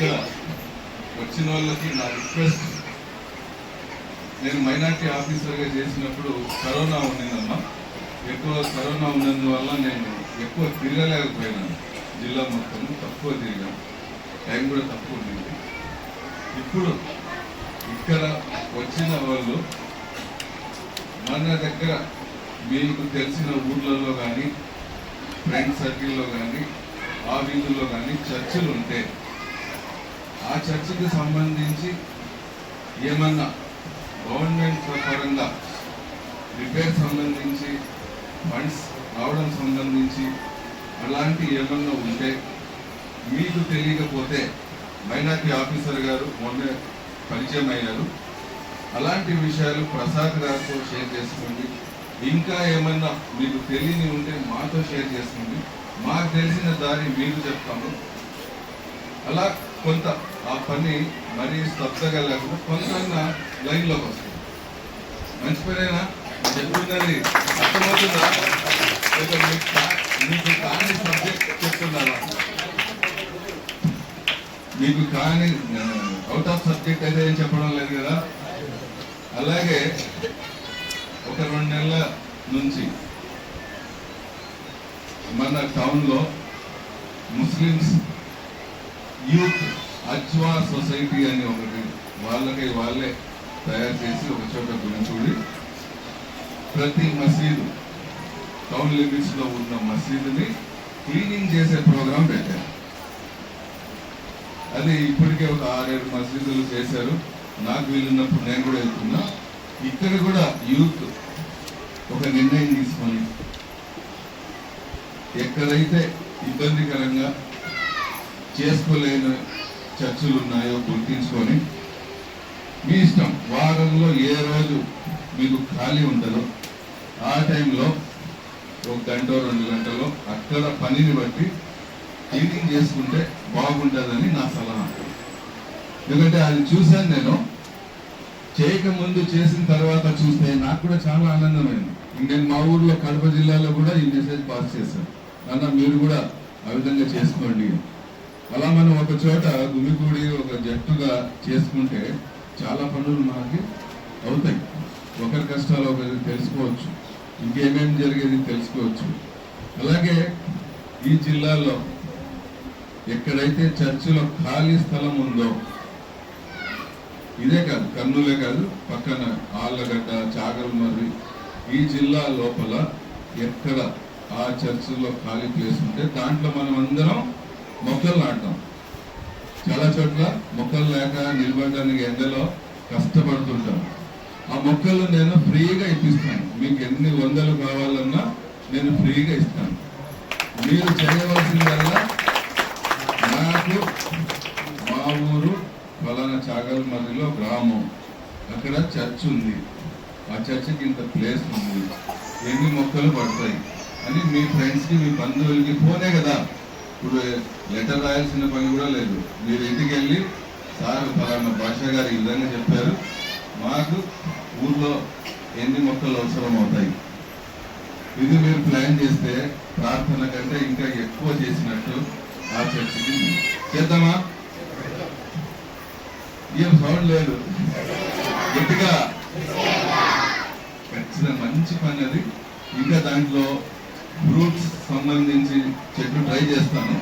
ఇక్కడ వచ్చిన వాళ్ళకి నా రిక్వెస్ట్ నేను మైనార్టీ ఆఫీసర్గా చేసినప్పుడు కరోనా ఉండిందమ్మా. ఎక్కువ కరోనా ఉన్నందువల్ల నేను ఎక్కువ తిరగలేకపోయినాను జిల్లా మొత్తం తక్కువ తిరిగాను టైం కూడా తక్కువ ఉండింది. ఇప్పుడు ఇక్కడ వచ్చిన వాళ్ళు మన దగ్గర మీకు తెలిసిన ఊర్లలో కానీ ఫ్రెండ్ సర్కిల్లో కానీ ఆ వీధుల్లో కానీ చర్చలు ఉంటే ఆ చర్చకి సంబంధించి ఏమన్నా గవర్నమెంట్ పరంగా రిపేర్ సంబంధించి ఫండ్స్ రావడం సంబంధించి అలాంటి ఏమన్నా ఉంటే మీకు తెలియకపోతే మైనార్టీ ఆఫీసర్ గారు మొన్న పరిచయం అయ్యారు. అలాంటి విషయాలు ప్రసాద్ గారితో షేర్ చేసుకోండి. ఇంకా ఏమన్నా మీకు తెలియని ఉంటే మాతో షేర్ చేసుకోండి. మాకు తెలిసిన దారి మీకు చెప్తాము. అలా కొంత ఆ పని మరీ స్తబ్దగా లేకుండా కొంత లైన్లోకి వస్తుంది. మంచి పనేనా? చెప్తున్నది అర్థమవుతుందా? మీకు కానీ మీకు కాని సబ్జెక్ట్ చెప్తున్నారా? మీకు కాని అవుట్ ఆఫ్ సబ్జెక్ట్ అయితే ఏం చెప్పడం లేదు కదా? అలాగే ఒక రెండు నెలల నుంచి మన టౌన్లో ముస్లిమ్స్ యూత్ అజ్వా సొసైటీ అని ఒకటి వాళ్ళకి వాళ్ళే తయారు చేసి ఒక చోట గురించి ప్రతి మసీదు టౌన్ లిమిట్స్లో ఉన్న మసీదుని క్లీనింగ్ చేసే ప్రోగ్రాం పెట్టారు. అది ఇప్పటికే ఒక ఆరేడు మసీదులు చేశారు. నాకు వీలున్నప్పుడు నేను కూడా వెళ్తున్నా. ఇక్కడ కూడా యూత్ ఒక నిర్ణయం తీసుకొని ఎక్కడైతే ఇబ్బందికరంగా చేసుకోలేని చర్చలు ఉన్నాయో గుర్తించుకొని మీ ఇష్టం వారంలో ఏ రోజు మీకు ఖాళీ ఉంటుందో ఆ టైంలో ఒక గంట రెండు గంటలో అక్కడ పనిని బట్టి క్లీనింగ్ చేసుకుంటే బాగుంటుందని నా సలహా. ఎందుకంటే అది చూశాను నేను. చేయకముందు చేసిన తర్వాత చూస్తే నాకు కూడా చాలా ఆనందమైంది. నేను మా ఊర్లో కడప జిల్లాలో కూడా ఈ మెసేజ్ పాస్ చేశాను అన్న మీరు కూడా ఆ విధంగా చేసుకోండి అలా మనం ఒక చోట గుమికూడి ఒక జట్టుగా చేసుకుంటే చాలా పనులు మనకి అవుతాయి. ఒకరి కష్టాలు ఒకరికి తెలుసుకోవచ్చు. ఇంకేమేమి జరిగేది తెలుసుకోవచ్చు. అలాగే ఈ జిల్లాలో ఎక్కడైతే చర్చిలో ఖాళీ స్థలం ఉందో ఇదే కాదు కర్నూలే కాదు పక్కన ఆళ్ళగడ్డ చాగల్మర్రి ఈ జిల్లా లోపల ఎక్కడ ఆ చర్చిలో ఖాళీ ప్లేస్ ఉంటే దాంట్లో మనం అందరం మొక్కలు నాటుతాం. చాలా చోట్ల మొక్కలు లేక నిలబడడానికి ఎండలో కష్టపడుతుంటాం. ఆ మొక్కలు నేను ఫ్రీగా ఇప్పిస్తాను. మీకు ఎన్ని వందలు కావాలన్నా నేను ఫ్రీగా ఇస్తాను. మీరు చేయవలసిందల్లా నాకు మా ఊరు ఫలానా చాగల్మర్రిలో గ్రామం. అక్కడ చర్చ్ ఉంది. ఆ చర్చికి ఇంత ప్లేస్ ఉంది. ఎన్ని మొక్కలు పడతాయి? అని మీ ఫ్రెండ్స్కి మీ బంధువులకి ఫోనే కదా. ఇప్పుడు లెటర్ రాయాల్సిన పని కూడా లేదు. మీరు ఇంటికి వెళ్ళి సార్ ఫలానా భాష గారు ఈ విధంగా చెప్పారు. మాకు ఊర్లో ఎన్ని మొక్కలు అవసరం అవుతాయి? ఇది మీరు ప్లాన్ చేస్తే ప్రార్థన కంటే ఇంకా ఎక్కువ చేసినట్టు ఆ చర్చికి చేద్దామా? ఏం సౌండ్ లేదు. గట్టిగా. ఖచ్చితంగా మంచి పని అది. ఇంకా దాంట్లో ఫ్రూట్స్ సంబంధించి చెట్లు ట్రై చేస్తాను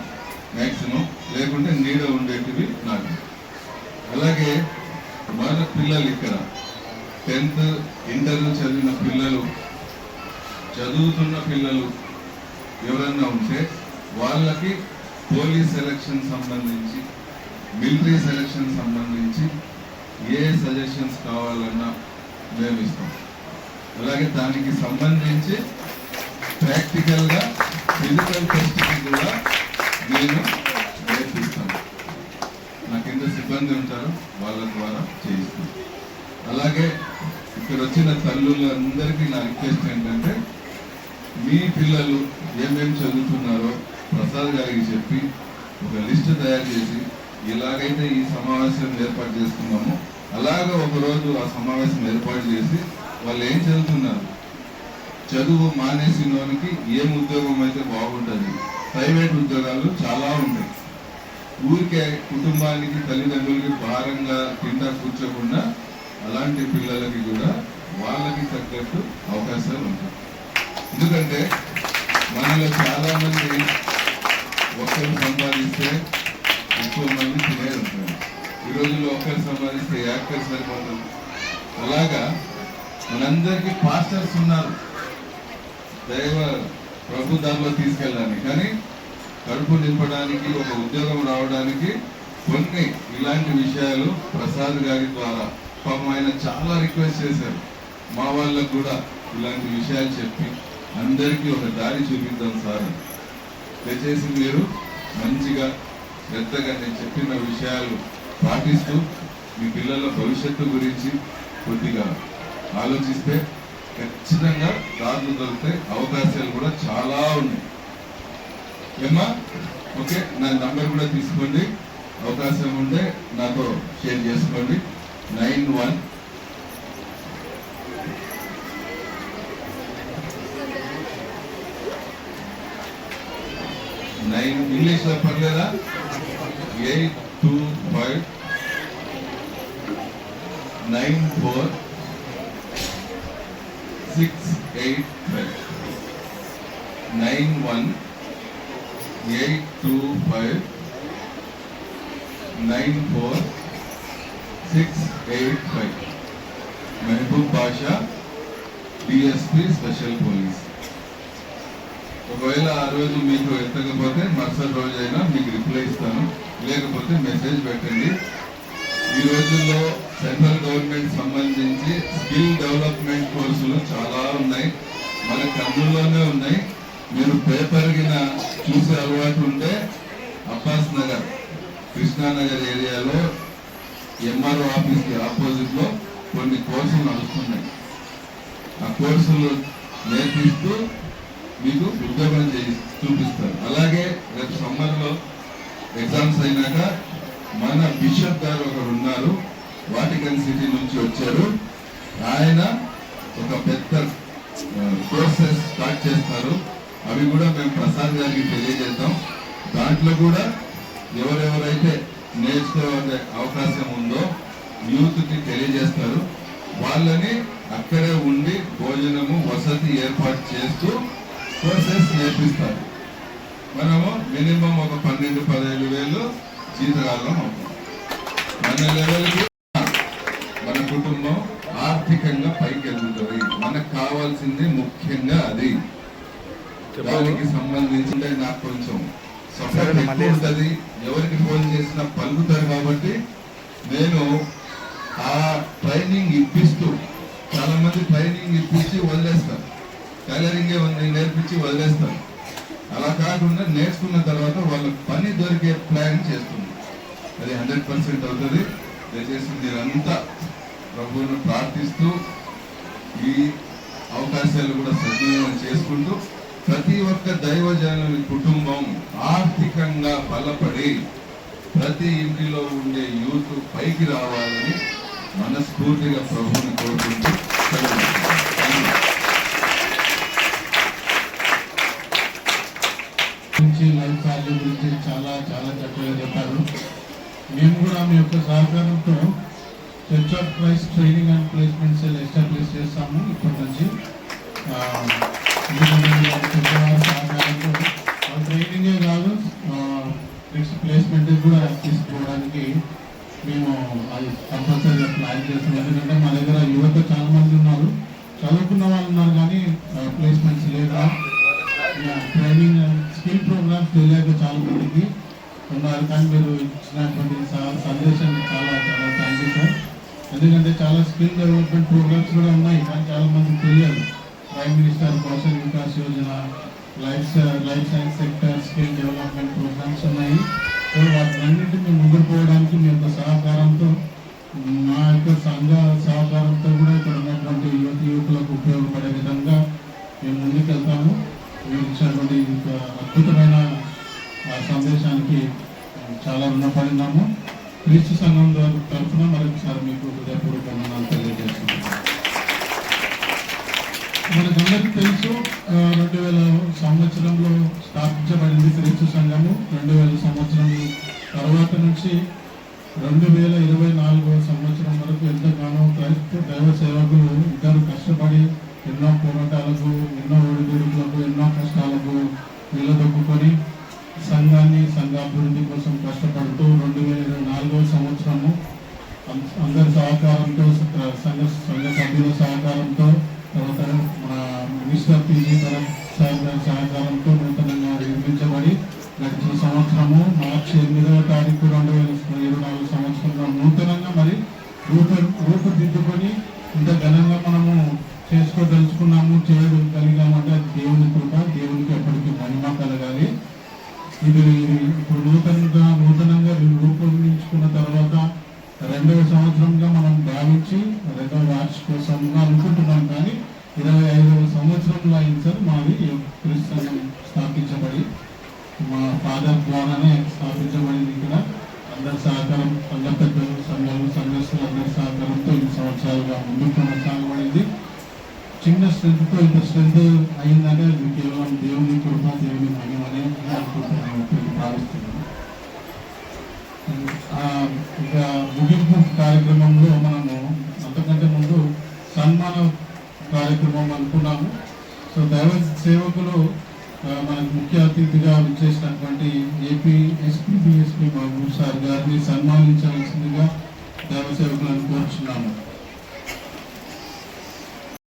మ్యాక్సిమం లేకుంటే నీడ ఉండేటివి నాకు అలాగే మన పిల్లలు ఇక్కడ. టెన్త్ ఇంటర్ చదివిన పిల్లలు చదువుతున్న పిల్లలు ఎవరన్నా ఉంటే వాళ్ళకి పోలీస్ సెలక్షన్ సంబంధించి మిలిటరీ సెలక్షన్ సంబంధించి ఏ సజెషన్స్ కావాలన్నా మేము ఇస్తాం. అలాగే దానికి సంబంధించి ప్రాక్టికల్గా ఎన్నికల పరిస్థితి కూడా నేను నేర్పిస్తాను. నా కింద సిబ్బంది ఉంటారు వాళ్ళ ద్వారా చేయిస్తాను. అలాగే ఇక్కడ వచ్చిన తల్లులందరికీ నా రిక్వెస్ట్ ఏంటంటే మీ పిల్లలు ఏమేమి చదువుతున్నారో ప్రసాద్ గారికి చెప్పి ఒక లిస్ట్ తయారు చేసి ఎలాగైతే ఈ సమావేశం ఏర్పాటు చేసుకున్నామో అలాగే ఒకరోజు ఆ సమావేశం ఏర్పాటు చేసి వాళ్ళు ఏం చదువుతున్నారు? చదువు మానేసినోనికి ఏం ఉద్యోగం అయితే బాగుంటుంది? ప్రైవేట్ ఉద్యోగాలు చాలా ఉంటాయి. ఊరికే కుటుంబానికి తల్లిదండ్రులకి భారంగా తింటా కూర్చోకుండా అలాంటి పిల్లలకి కూడా వాళ్ళకి తగ్గట్టు అవకాశాలు ఉంటాయి. ఎందుకంటే మనలో చాలామంది ఒకరు సంపాదిస్తే ఎక్కువ మంది తినేది ఉంటారు. ఈ రోజుల్లో ఒకరు సంపాదిస్తే యాక్టర్ సరిపోతుంది అలాగా మనందరికీ పాస్టర్స్ ఉన్నారు. దైవ ప్రభు దానిలో తీసుకెళ్ళడానికి కానీ కడుపు నింపడానికి ఒక ఉద్యోగం రావడానికి కొన్ని ఇలాంటి విషయాలు ప్రసాద్ గారి ద్వారా పాపం ఆయన చాలా రిక్వెస్ట్ చేశారు. మా వాళ్ళకు కూడా ఇలాంటి విషయాలు చెప్పి అందరికీ ఒక దారి చూపిద్దాం సార్ దయచేసి మీరు మంచిగా శ్రద్ధగా నేను చెప్పిన విషయాలు పాటిస్తూ మీ పిల్లల భవిష్యత్తు గురించి కొద్దిగా ఆలోచిస్తే ఖచ్చితంగా దారులు దొరికితే అవకాశాలు కూడా చాలా ఉన్నాయి. ఏమ్మా? ఓకే నా నంబర్ కూడా తీసుకోండి. అవకాశం ఉంటే నాతో షేర్ చేసుకోండి. Nine one. నైన్ ఇంగ్లీష్లో పర్లేదా? Eight two five. Nine four. Six eight five nine one eight two five nine four six eight five Mahaboob Basha DSP special police ఒకవేళ ఆ రోజు మీకు ఎత్తకపోతే మరుసటి రోజైనా మీకు రిప్లై ఇస్తాను. లేకపోతే మెసేజ్ పెట్టండి. ఈ రోజుల్లో సెంట్రల్ గవర్నమెంట్ సంబంధించి స్కిల్ డెవలప్మెంట్ కోర్సులు చాలా ఉన్నాయి. మన కర్నూలులోనే ఉన్నాయి. మీరు పేపర్ చూసే అలవాటు ఉంటే అబ్బాస్ నగర్ కృష్ణానగర్ ఏరియాలో ఎంఆర్ఓ ఆఫీస్కి ఆపోజిట్లో కొన్ని కోర్సులు నడుస్తున్నాయి. ఆ కోర్సులు నేర్పిస్తూ మీకు ఉద్యోగం చేసి చూపిస్తారు. అలాగే రేపు సమ్మర్లో ఎగ్జామ్స్ అయినాక మన బిషప్ గారు ఒకరు ఉన్నారు. వాటికన్ సిటీ నుంచి వచ్చారు. ఆయన ఒక పెద్ద కోర్సెస్ స్టార్ట్ చేస్తారు. అవి కూడా మేము ప్రసాద్ గారికి తెలియజేద్దాం. దాంట్లో కూడా ఎవరెవరైతే నేర్చుకోవాలనే అవకాశం ఉందో యూత్కి తెలియజేస్తారు. వాళ్ళని అక్కడే ఉండి భోజనము వసతి ఏర్పాటు చేస్తూ కోర్సెస్ నేర్పిస్తారు. మనము మినిమం ఒక పన్నెండు పదహైదు వేలు జీతకాలం అవుతాం. మన లెవెల్కి కుటుంబం ఆర్థికంగా పైకి ఎదుగుతుంది మనకు కావాల్సింది ముఖ్యంగా అది. దానికి సంబంధించి నాకు కొంచెం ఉంటుంది ఎవరికి ఫోన్ చేసినా పలుకుతారు కాబట్టి నేను ఆ ట్రైనింగ్ ఇప్పిస్తూ చాలా మంది ట్రైనింగ్ ఇప్పించి వదిలేస్తారు. టైలరింగే నేర్పించి వదిలేస్తారు. అలా కాకుండా నేర్చుకున్న తర్వాత వాళ్ళ పని దొరికే ప్లాన్ చేస్తుంది. అది హండ్రెడ్ పర్సెంట్ అవుతుంది. దయచేసి మీరంతా ప్రభువును ప్రార్థిస్తూ ఈ అవకాశాలు కూడా సద్వినియోగం చేసుకుంటూ ప్రతి ఒక్క దైవజనుని కుటుంబం ఆర్థికంగా బలపడి ప్రతి ఇంటిలో ఉండే యూత్ పైకి రావాలని మనస్ఫూర్తిగా ప్రభువుని కోరుకుంటూ లైఫ్ వాల్యూ గురించి చాలా చాలా చక్కగా చెప్పారు. మేము కూడా మీ యొక్క సహకారంతో church training and placement cell establish చేస్తాము ఇప్పటి నుంచి సహకారంతో ట్రైనింగే కాదు నెక్స్ట్ ప్లేస్మెంట్ కూడా తీసుకోవడానికి మేము అది కంపల్సరీగా ప్లాన్ చేస్తున్నాం ఎందుకంటే మా దగ్గర యువత చాలా మంది ఉన్నారు. చదువుకున్న వాళ్ళు ఉన్నారు కానీ ప్లేస్మెంట్స్ లేదా ట్రైనింగ్ స్కిల్ ప్రోగ్రామ్స్ తెలియక చాలా మందికి ఉన్నారు. కానీ మీరు ఇచ్చినటువంటి స- సందేశానికి చాలా చాలా థ్యాంక్ యూ సార్ ఎందుకంటే చాలా స్కిల్ డెవలప్మెంట్ ప్రోగ్రామ్స్ కూడా ఉన్నాయి. కానీ చాలా మందికి తెలియదు. Prime minister Kaushal Vikas Yojana life life science sector మనకందరికీ తెలుసు రెండు వేల సంవత్సరంలో స్థాపించబడింది క్రీస్తు సంఘము. రెండు వేల సంవత్సరం తర్వాత నుంచి రెండు వేల ఇరవై నాలుగవ సంవత్సరం వరకు ఎంతగానో క్రైస్త దైవ సేవకులు ఇద్దరు కష్టపడి ఎన్నో పోరాటాలకు ఎన్నో ఒడిదుడుకులకు ఎన్నో కష్టాలకు నిలదొక్కుని సంఘాన్ని సంఘాభివృద్ధి కోసం కష్టపడుతూ రెండు వేల ఇరవై నాలుగవ సంవత్సరము అందరి సహకారంతో సంఘ సంఘ సభ్యుల సహకారంతో తర్వాత మన మినిస్టర్ పీజీ సహకారంతో నూతనంగా నిర్మించబడి గడిచిన సంవత్సరము మార్చి ఎనిమిదవ తారీఖు రెండు వేల ఇరవై నాలుగు సంవత్సరంలో నూతనంగా మరి రూపం రూపుదిద్దుకొని ఇంత ఘనంగా మనము చేసుకోదలుచుకున్నాము చేయడం కలిగామంటే అది దేవుని కృప దేవునికి ఎప్పటికీ మహిమ కలగాలి ఇది ఇప్పుడు నూతనంగా నూతనంగా రూపొందించుకున్న తర్వాత రెండవ సంవత్సరంగా మనం భావించి రెండవ వార్షికోత్సవంగా అనుకుంటున్నాం కానీ ఇరవై ఐదవ సంవత్సరంలో మాది క్రీస్తు స్థాపించబడి మా ఫాదర్ ద్వారానే స్థాపించబడింది ఇక్కడ. అందరి సహకారం అందరి పెద్దలు సంఘాలు సంఘస్థులు అందరి సహకారంతో ఈ సంవత్సరాలుగా ముందుకు కొనసాగబడింది. చిన్న స్ట్రెంత్తో ఇంత స్ట్రెంత్ అయిందాక ఇది కేవలం దేవుని కృప దేవుని మహిమనే అనుకుంటున్నాను భావిస్తున్నాను. ఆ, ఇక ముగింపు కార్యక్రమంలో మనము అంతకంటే ముందు సన్మాన కార్యక్రమం అనుకున్నాం. సో దైవ సేవకులు మనకు ముఖ్య అతిథిగా విచ్చేసినటువంటి AP SP BSP Mahaboob sir గారిని సన్మానించవలసిందిగా దైవ సేవకులను కోరుచున్నాము.